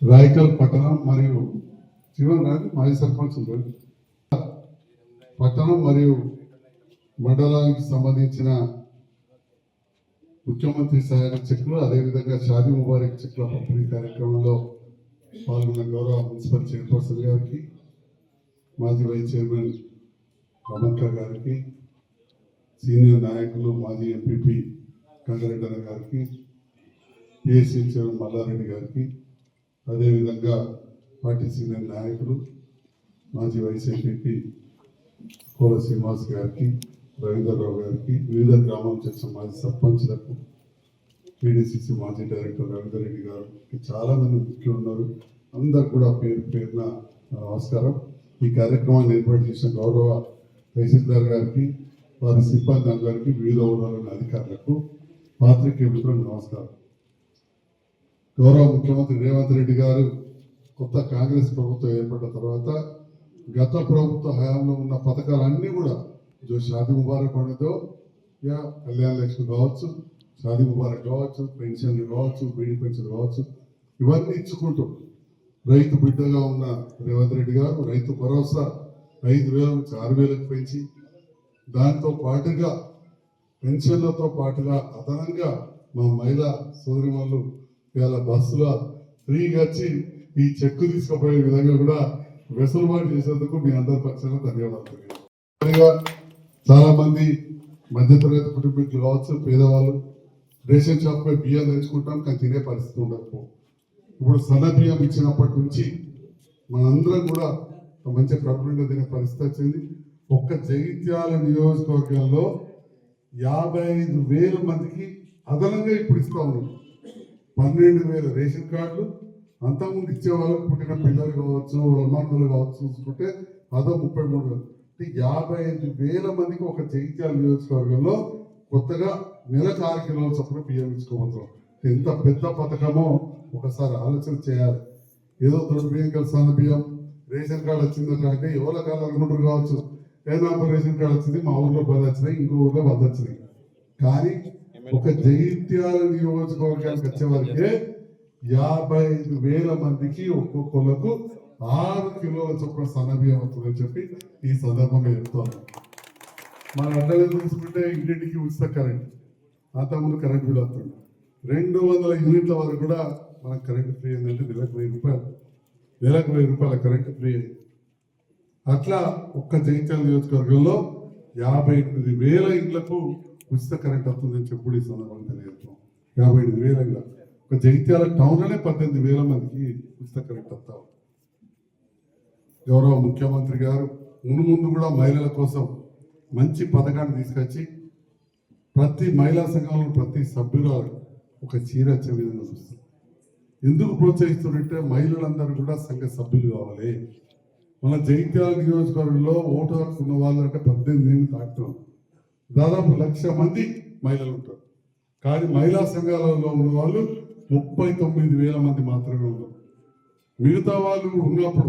రాయకల్ పట్టణం మరియు చివరి నాది మాజీ సర్పంచ్ పట్టణం మరియు మండలానికి సంబంధించిన ముఖ్యమంత్రి సహాయక చెక్కులు అదేవిధంగా షాదీ ముబారక్ చెక్కుల పంపిణీ కార్యక్రమంలో పాల్గొన్న గౌరవ మున్సిపల్ చైర్పర్సన్ గారికి మాజీ వైస్ చైర్మన్ రమక్క గారికి సీనియర్ నాయకులు మాజీ ఎంపీపీ గంగారెడ్డి గారికి పిఎస్సీ చైర్మన్ మల్లారెడ్డి గారికి అదేవిధంగా పార్టీ సీనియర్ నాయకులు మాజీ వైస్ ఎంపీపీ కోల శ్రీనివాస్ గారికి రవీంద్రరావు గారికి వివిధ గ్రామాలకు చేసిన మాజీ సర్పంచ్లకు పీడిసిసి మాజీ డైరెక్టర్ రవీందర్ రెడ్డి గారు చాలామంది ముఖ్యులు ఉన్నారు. అందరు కూడా పేరు పేరున నమస్కారం. ఈ కార్యక్రమాన్ని ఏర్పాటు చేసిన గౌరవ తహసీల్దార్ గారికి వారి సిబ్బంది అందరికీ వివిధ హోదాలోని అధికారులకు పాత్రికేయ మిత్రులకు నమస్కారం. గౌరవ ముఖ్యమంత్రి రేవంత్ రెడ్డి గారు కొత్త కాంగ్రెస్ ప్రభుత్వం ఏర్పడిన తర్వాత గత ప్రభుత్వ హయాంలో ఉన్న పథకాలన్నీ కూడా జో షాది ముబారక్ ఉండదో యా కళ్యాణ లక్ష్మి కావచ్చు షాదీ ముబారక్ కావచ్చు పెన్షన్లు కావచ్చు బీడి పెన్షన్ కావచ్చు ఇవన్నీ ఇచ్చుకుంటూ రైతు బిడ్డగా ఉన్న రేవంత్ రెడ్డి గారు రైతు భరోసా ఐదు వేల నుంచి ఆరు వేలకు పెంచి దాంతో పాటుగా పెన్షన్లతో పాటుగా అదనంగా మా మహిళా సోదరిమల్లు ఇవాళ బస్సులో ఫ్రీగా వచ్చి ఈ చెక్కు తీసుకుపోయే విధంగా కూడా వెసులుబాటు చేసేందుకు మీ అందరి పక్షాన ధన్యవాదాలు చాలా మంది మధ్యతరగతి కుటుంబీకులు కావచ్చు పేదవాళ్ళు రేషన్ షాప్పై బియ్యం తెచ్చుకుంటాం కానీ తినే పరిస్థితి ఉండకపో ఇప్పుడు సన్న బియ్యం ఇచ్చినప్పటి నుంచి మనందరం కూడా ఒక మంచి కడుపుండా తినే పరిస్థితి వచ్చింది. ఒక్క జగిత్యాల నియోజకవర్గంలో యాభై ఐదు వేల మందికి అదనంగా ఇప్పుడు ఇస్తా ఉన్నాం పన్నెండు వేల రేషన్ కార్డులు. అంతకుముందు ఇచ్చే వాళ్ళకి పుట్టిన పిల్లలు కావచ్చు అమ్మాయిలు కావచ్చు చూసుకుంటే అదో ముప్పై మూడు. వేలు అంటే యాభై ఐదు వేల మందికి ఒక జగిత్యాల నియోజకవర్గంలో కొత్తగా నెల ఆరు కిలోల చొప్పున బియ్యం ఇచ్చుకోబోతున్నాం ఎంత పెద్ద పథకమో ఒకసారి ఆలోచన చేయాలి. ఏదో తోడు బియ్యం కలిసి బియ్యం రేషన్ కార్డు వచ్చిందో అంటే ఎవరి కాదు అనుకుంటారు కావచ్చు. ఏదో రేషన్ కార్డు వచ్చింది మా ఊర్లో పది వచ్చినాయి ఇంకో ఊర్లో పది వచ్చినాయి. కానీ ఒక జగిత్యాల నియోజకవర్గానికి వచ్చేవారికే యాభై ఐదు వేల మందికి ఒక్కొక్కలకు ఆరు కిలోల చొప్పున సన్నబియ్యం అవుతుందని చెప్పి ఈ సందర్భంగా చెప్తాను మన అడ్డలు చూసుకుంటే ఇంటింటికి ఉచిత కరెంట్ అంతకుముందు కరెంట్ బిల్ వస్తుంది. రెండు వందల యూనిట్ల వరకు కూడా మనకు కరెంట్ ఫ్రీ అయిందంటే నెలకు వెయ్యి రూపాయలు. నెలకు వెయ్యి రూపాయల కరెంట్ ఫ్రీ అయింది. అట్లా ఒక్క జగిత్యాల నియోజకవర్గంలో యాభై ఎనిమిది వేల ఇళ్ళకు ఉచిత కరెంట్ వస్తుందని చెప్పి కూడా ఈ సందర్భంగా తెలియజేస్తాం యాభై ఎనిమిది వేల ఇళ్ళ ఒక జగిత్యాల టౌన్లోనే పద్దెనిమిది వేల మందికి ఉచిత కరెంట్ వస్తాం గౌరవ ముఖ్యమంత్రి గారు ముందు ముందు కూడా మహిళల కోసం మంచి పథకాన్ని తీసుకొచ్చి ప్రతి మహిళా సంఘంలో ప్రతి సభ్యురాలు ఒక చీర వచ్చే విధంగా చూస్తారు. ఎందుకు ప్రోత్సహిస్తున్నట్టే మహిళలందరూ కూడా సంఘ సభ్యులు కావాలి. మన జైత్యాల నియోజకవర్గంలో ఓటు హక్కు ఉన్న వాళ్ళు అంటే పద్దెనిమిది ఏళ్ళు దాటుతున్నాం దాదాపు లక్ష మంది మహిళలు ఉంటారు. కానీ మహిళా సంఘాలలో ఉన్న వాళ్ళు ముప్పై తొమ్మిది వేల మంది మాత్రమే ఉన్నారు. మిగతా వాళ్ళు ఉన్నప్పుడు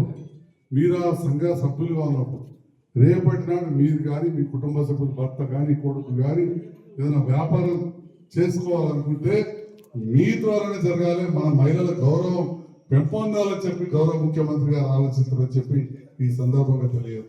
మీరు ఆ సంఘ సభ్యులుగా ఉన్నప్పుడు రేపటి నాడు మీరు కానీ మీ కుటుంబ సభ్యులు భర్త కానీ కొడుకు కానీ ఏదైనా వ్యాపారం చేసుకోవాలనుకుంటే మీ ద్వారానే జరగాలి. మన మహిళల గౌరవం పెంపొందాలని చెప్పి గౌరవ ముఖ్యమంత్రి గారు ఆలోచిస్తారని చెప్పి ఈ సందర్భంగా తెలియదు